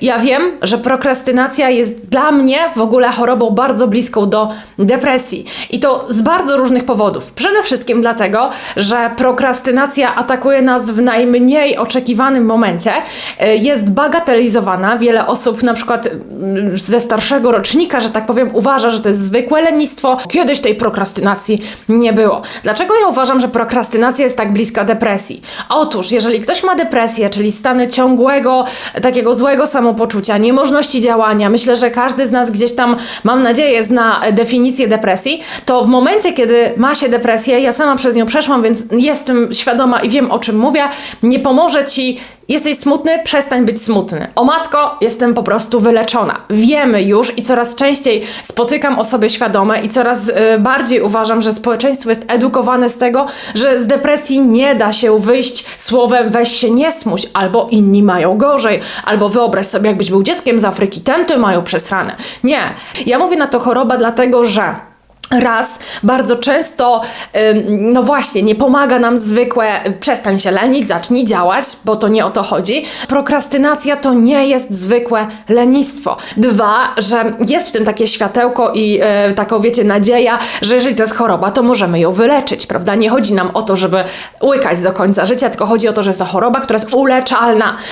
Ja wiem, że prokrastynacja jest dla mnie w ogóle chorobą bardzo bliską do depresji. I to z bardzo różnych powodów. Przede wszystkim dlatego, że prokrastynacja atakuje nas w najmniej oczekiwanym momencie, y, jest bagatelizowana. Wiele osób, na przykład mm, ze starszego rocznika, że tak powiem, uważa, że to jest zwykłe lenistwo. Kiedyś tej prokrastynacji nie było. Dlaczego ja uważam, że prokrastynacja jest tak bliska depresji? Otóż, jeżeli ktoś ma depresję, czyli stany ciągłego, takiego złego samopoczucia, niemożności działania, myślę, że każdy z nas gdzieś tam, mam nadzieję, zna definicję depresji, to w momencie, kiedy ma się depresję, ja sama przez nią przeszłam, więc jestem świadoma i wiem o czym mówię, nie pomoże ci Jesteś smutny? Przestań być smutny. O matko, jestem po prostu wyleczona. Wiemy już i coraz częściej spotykam osoby świadome i coraz y, bardziej uważam, że społeczeństwo jest edukowane z tego, że z depresji nie da się wyjść słowem weź się nie smuć, albo inni mają gorzej, albo wyobraź sobie jakbyś był dzieckiem z Afryki, tęty mają przesrane. Nie. Ja mówię na to choroba dlatego, że Raz, bardzo często, no właśnie, nie pomaga nam zwykłe y, przestań się lenić, zacznij działać, bo to nie o to chodzi. Prokrastynacja to nie jest zwykłe lenistwo. Dwa, że jest w tym takie światełko i y, taką, wiecie, nadzieja, że jeżeli to jest choroba, to możemy ją wyleczyć, prawda? Nie chodzi nam o to, żeby łykać do końca życia, tylko chodzi o to, że jest to choroba, która jest uleczalna.